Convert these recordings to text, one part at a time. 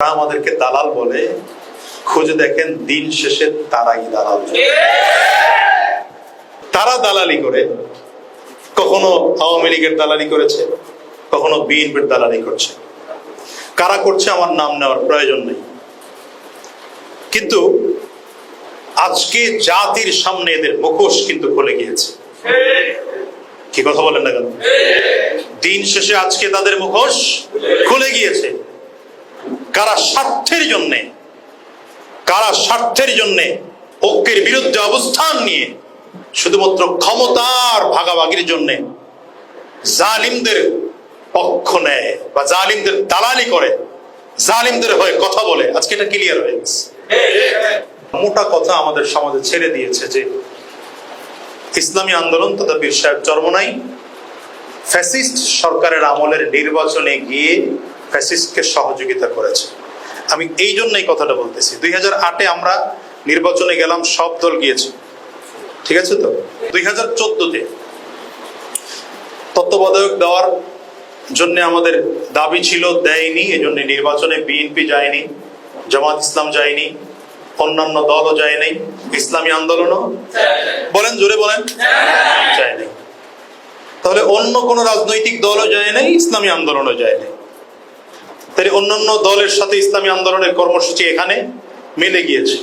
তারা আমাদেরকে দালাল বলে, খুঁজে দেখেন দিন শেষে তারাই দালাল তারা দালালি করে, কখনো আওয়ামী লীগের দালালি করেছে, কখনো বিএনপির দালালি করছে। কারা করছে আমার নাম নেওয়ার প্রয়োজন নেই। কিন্তু আজকে জাতির সামনে এদের মুখোশ কিন্তু খুলে গিয়েছে। কি কথা বলেন না কেন? দিন শেষে আজকে তাদের মুখোশ খুলে গিয়েছে। কারা স্বার্থের জন্যে? কারা স্বার্থের জন্যে ঐক্যের বিরুদ্ধে অবস্থান নিয়ে শুধুমাত্র ক্ষমতার ভাগাভাগির জন্যে জালিমদের পক্ষ নেয় বা জালিমদের দালালি করে, জালিমদের হয়ে কথা বলে? আজকে এটা ক্লিয়ার হয়ে গেছে। মোটা কথা আমাদের সমাজে ছেড়ে দিয়েছে যে ইসলামী আন্দোলন তথা বীর সাহেব চরমনাই ফ্যাসিস্ট সরকারের আমলের নির্বাচনে গিয়ে ফ্যাসিস্টকে সহযোগিতা করেছে। আমি এই জন্যই কথাটা বলতেছি। দুই হাজার আটে আমরা নির্বাচনে গেলাম, সব দল গিয়েছে। ঠিক আছে তো? দুই হাজার চোদ্দতে তত্ত্বাবধায়ক দেওয়ার জন্য আমাদের দাবি ছিল, দেয়নি। এই জন্য নির্বাচনে বিএনপি যায়নি, জামাত ইসলাম যায়নি, অন্যান্য দলও যায়নি। ইসলামী আন্দোলনও বলেন, জোরে বলেন, যায়নি। তাহলে অন্য কোন রাজনৈতিক দলও যায় নাই ইসলামী আন্দোলনও যায় নাই তাহলে অন্যান্য দলের সাথে ইসলামী আন্দোলনের কর্মসূচি এখানে মিলে গিয়েছে।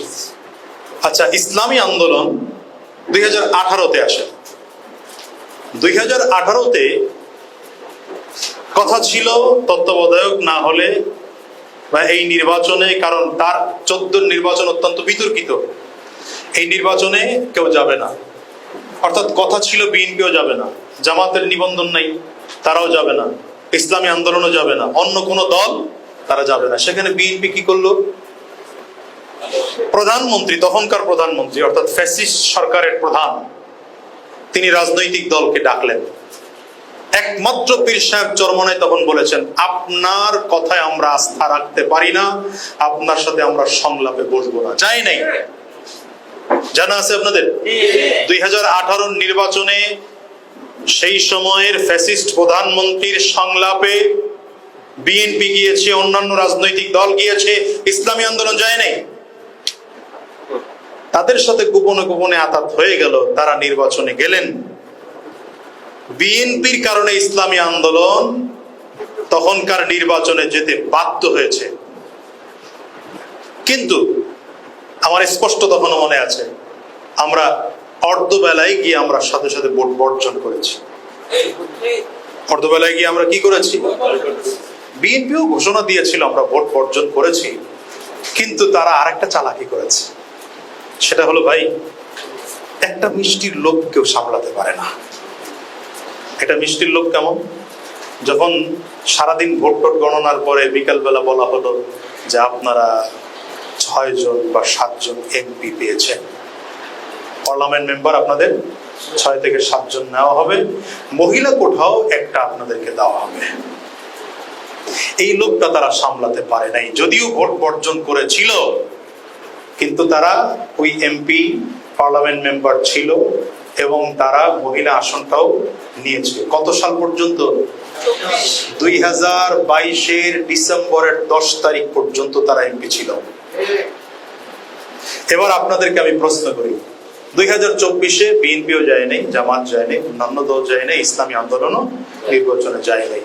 আচ্ছা ইসলামী আন্দোলন দুই হাজার আঠারোতে আসে। দুই হাজার আঠারোতে কথা ছিল, তত্ত্বাবধায়ক না হলে বা এই নির্বাচনে, কারণ তার চোদ্দ নির্বাচন অত্যন্ত বিতর্কিত। এই নির্বাচনে কেউ যাবে না। অর্থাৎ কথা ছিল, বিএনপিও যাবে না। জামাতের নিবন্ধন নাই, তারাও যাবে না। ইসলামী আন্দোলনও যাবে না। অন্য কোনো দল তারা যাবে না। সেখানে বিএনপি কি করল? প্রধানমন্ত্রী তখনকার প্রধানমন্ত্রী অর্থাৎ ফ্যাসিস্ট সরকারের প্রধান তিনি রাজনৈতিক দলকে ডাকলেন। একমাত্র পীর সাহেব চরমনায় তখন বলেছেন আপনার কথায় আমরা আস্থা রাখতে পারি না আপনার সাথে আমরা সংলাপে বসবো না। যাই নাই। জানা আছে আপনাদের? দুই হাজার আঠারো নির্বাচনে সেই সময়ের ফ্যাসিস্ট প্রধানমন্ত্রীর সংলাপে বিএনপি গিয়েছে, অন্যান্য রাজনৈতিক দল গিয়েছে, ইসলামী আন্দোলন যায় নাই। তাদের সাথে গোপনে গোপনে আতাত হয়ে গেল, তারা নির্বাচনে গেলেন। বিএনপির কারণে ইসলামী আন্দোলন তখনকার নির্বাচনে যেতে বাধ্য হয়েছে। কিন্তু আমার স্পষ্ট তখনও মনে আছে, আমরা অর্ধবেলায় গিয়ে আমরা সাথে সাথে ভোট বর্জন করেছি। অর্ধবেলায় গিয়ে আমরা কি করেছি? বিএনপিও ঘোষণা দিয়েছিল আমরা ভোট বর্জন করেছি, কিন্তু তারা আরেকটা চালাকি করেছে। সেটা হলো ভাই, একটা মিষ্টির লোভ কেউ সামলাতে পারে না। একটা মিষ্টির লোক কেমন? যখন সারাদিন ভোট টোট গণনার পরে বিকালবেলা বলা হলো যে আপনারা ছয় জন বা সাতজন এমপি পেয়েছেন পার্লামেন্ট মেম্বার আপনাদের ছয় থেকে সাতজন নেওয়া হবে। মহিলা কোঠাও একটা আপনাদেরকে দেওয়া হবে। এই লোকটা তারা সামলাতে পারে নাই। যদিও ভোট বর্জন করেছিল, কিন্তু তারা ওই এমপি, পার্লামেন্ট মেম্বার ছিল এবং তারা মহিলা আসনটাও নিয়েছে। কত সাল পর্যন্ত? দুই হাজার বাইশের ডিসেম্বরের দশ তারিখ পর্যন্ত তারা এমপি ছিল। এবার আপনাদেরকে আমি প্রশ্ন করি দুই হাজার চব্বিশে বিএনপিও যায় নাই, জামাত যায় নাই, অন্যান্য দল যায় নাই, ইসলামী আন্দোলনও নির্বাচনে যায় নাই।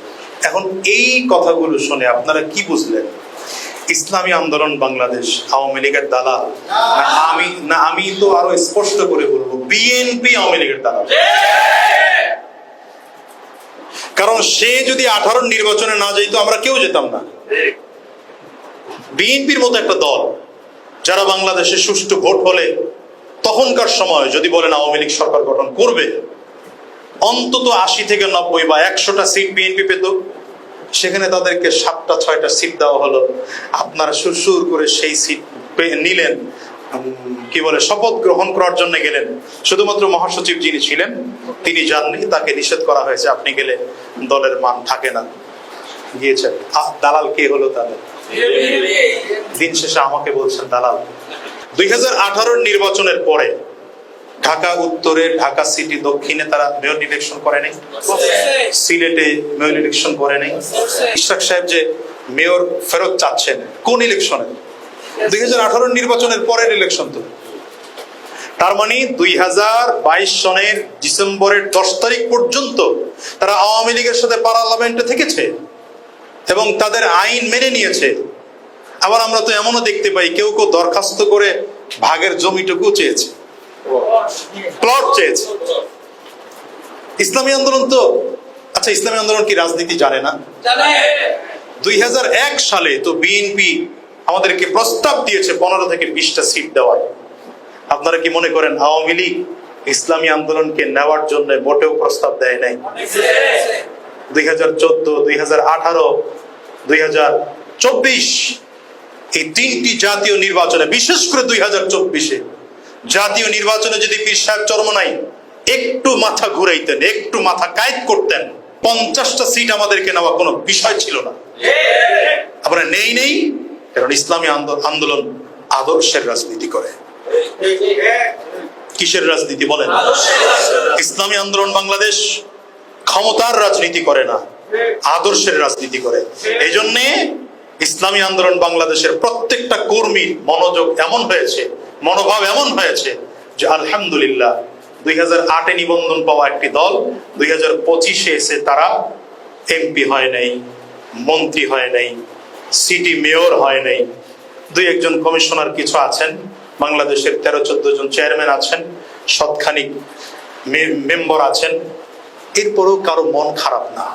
এখন এই কথাগুলো শুনে আপনারা কি বুঝলেন? ইসলামী আন্দোলন বাংলাদেশ, আওয়ামী লীগের দালাল, না আমি না আমি তো আরও স্পষ্ট করে বলব, বিএনপি আওয়ামী লীগের দালাল। কারণ সে যদি আঠারো নির্বাচনে না যাইতো, আমরা কেউ যেতাম না। বিএনপির মতো একটা দল, যারা বাংলাদেশে সুষ্ঠু ভোট হলে তখনকার সময় যদি বলেন আওয়ামী লীগ সরকার গঠন করবে, অন্তত আশি থেকে নব্বই বা একশোটা সিট বিএনপি পেত। সেখানে তাদেরকে সাতটা, ছয়টা সিট দেওয়া হলো। আপনারা সুরসুর করে সেই সিট নিলেন। কি বলে, শপথ গ্রহণ করার জন্য গেলেন। শুধুমাত্র মহাসচিব যিনি ছিলেন, তিনি যাননি। তাকে নিষেধ করা হয়েছে, আপনি গেলে দলের মান থাকে না। গিয়েছেন। দালাল কে হলো তাহলে দিন শেষে আমাকে বলছেন, দালাল। দুই হাজার নির্বাচনের পরে ঢাকা উত্তরে, ঢাকা সিটি দক্ষিণে তারা মেয়র ইলেকশন করে নাই। সিলেটে মেয়র ইলেকশন করে নাই। ইশরাক সাহেব যে মেয়র ফেরত চাচ্ছেন, কোন ইলেকশনে দুই হাজার আঠারো নির্বাচনের পরের ইলেকশন তো। তার মানে দুই হাজার বাইশ সনের ডিসেম্বরের দশ তারিখ পর্যন্ত তারা আওয়ামী লীগের সাথে পার্লামেন্টে থেকেছে এবং তাদের আইন মেনে নিয়েছে। আবার আমরা তো এমনও দেখতে পাই কেউ কেউ দরখাস্ত করে ভাগের জমিটুকু চেয়েছে। প্লট চেয়েছে। ইসলামী আন্দোলন তো আচ্ছা ইসলামী আন্দোলন কি রাজনীতি জানে না? দুই হাজার এক সালে তো বিএনপি আমাদেরকে প্রস্তাব দিয়েছে পনেরো থেকে বিশটা সিট দেওয়ার। আপনারা কি মনে করেন আওয়ামী লীগ ইসলামী আন্দোলনকে নেওয়ার জন্য মোটেও প্রস্তাব দেয় নাই? দুই হাজার চোদ্দ দুই হাজার আঠারো দুই হাজার চব্বিশ এই তিনটি জাতীয় নির্বাচনে, বিশেষ করে দুই হাজার চব্বিশে, জাতীয় নির্বাচনে যদি পীর সাহেব চরমনাই একটু মাথা ঘুরাইতেন, একটু মাথা কায়েদ করতেন, পঞ্চাশটা সিট আমাদেরকে নেওয়া কোনো বিষয় ছিল না। আমরা নেই নেই, কারণ ইসলামী আন্দো- আন্দোলন আদর্শের রাজনীতি করে। কিসের রাজনীতি বলেন? ইসলামী আন্দোলন বাংলাদেশ ক্ষমতার রাজনীতি করে না, আদর্শের রাজনীতি করে। এই জন্যে ইসলামী আন্দোলন বাংলাদেশের প্রত্যেকটা কর্মীর মনোযোগ এমন হয়েছে মনোভাব এমন হয়েছে যে আলহামদুলিল্লাহ দুই হাজার আটে নিবন্ধন পাওয়া একটি দল দুই হাজার পঁচিশে এসে তারা এমপি হয় নাই মন্ত্রী হয় নাই সিটি মেয়র হয় নাই। দুই একজন কমিশনার কিছু আছেন বাংলাদেশের তেরো চোদ্দ জন চেয়ারম্যান আছেন সৎখানিক মেম্বার আছেন। এরপরেও কারও মন খারাপ না।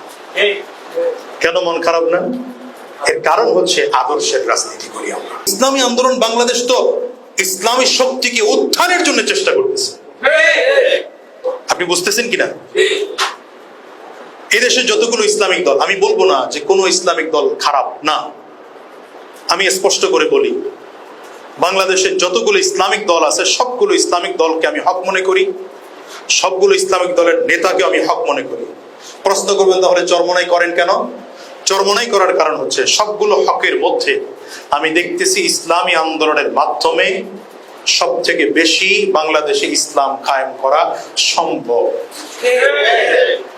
কেন মন খারাপ না? এর কারণ হচ্ছে আদর্শের রাজনীতি করি আমরা। ইসলামী আন্দোলন বাংলাদেশ তো ইসলামী শক্তিকে উত্থানের জন্য চেষ্টা করতেছে। আপনি বুঝতেছেন কিনা? এদেশে যতগুলো ইসলামিক দল, আমি বলব না যে কোনো ইসলামিক দল খারাপ, না। আমি স্পষ্ট করে বলি, বাংলাদেশের যতগুলো ইসলামিক দল আছে, সবগুলো ইসলামিক দলকে আমি হক মনে করি, সবগুলো ইসলামিক দলের নেতাকে আমি হক মনে করি। প্রশ্ন করবেন তাহলে চরমনাই করেন কেন? চরমনাই করার কারণ হচ্ছে সবগুলো হকের মধ্যে আমি দেখতেছি ইসলামী আন্দোলনের মাধ্যমে সব থেকে বেশি বাংলাদেশে ইসলাম কায়েম করা সম্ভব।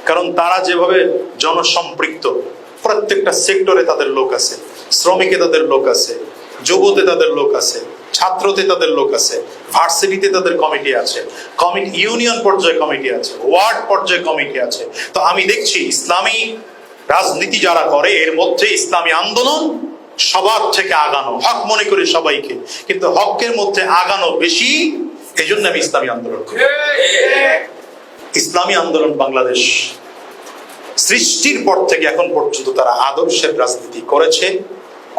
কারণ তারা যেভাবে জনসম্পৃক্ত, প্রত্যেকটা সেক্টরে তাদের লোক আছে, শ্রমিকে তাদের লোক আছে, যুবতে তাদের লোক আছে, ছাত্রতে তাদের লোক আছে, ভার্সিটিতে তাদের কমিটি আছে, কমিটি, ইউনিয়ন পর্যায়ে কমিটি আছে, ওয়ার্ড পর্যায়ে কমিটি আছে। তো আমি দেখছি ইসলামী রাজনীতি যারা করে, এর মধ্যে ইসলামী আন্দোলন সবার থেকে আগানো। হক মনে করে সবাইকে, কিন্তু হকের মধ্যে আগানো বেশি এই জন্য আমি ইসলামী আন্দোলন করি। ইসলামী আন্দোলন বাংলাদেশ সৃষ্টির পর থেকে এখন পর্যন্ত তারা আদর্শের রাজনীতি করেছে,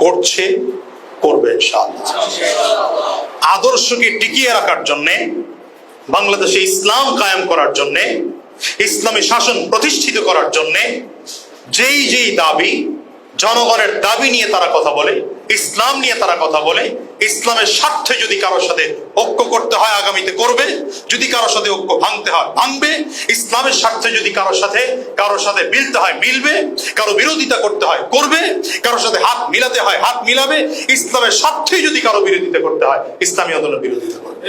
করছে, করবে আদর্শকে টিকিয়ে রাখার জন্যে, বাংলাদেশে ইসলাম কায়েম করার জন্যে, ইসলামী শাসন প্রতিষ্ঠিত করার জন্যে যেই যেই দাবি জনগণের দাবি নিয়ে তারা কথা বলে, ইসলাম নিয়ে তারা কথা বলে, ইসলামের স্বার্থে যদি কারোর সাথে ঐক্য করতে হয় আগামীতে করবে, যদি কারোর সাথে ঐক্য ভাঙতে হয় ভাঙবে, ইসলামের স্বার্থে যদি কারোর সাথে কারোর সাথে মিলতে হয় মিলবে, কারও বিরোধিতা করতে হয় করবে, কারোর সাথে হাত মিলাতে হয় হাত মিলাবে, ইসলামের স্বার্থে যদি কারও বিরোধিতা করতে হয়, ইসলামী আন্দোলন বিরোধিতা করবে।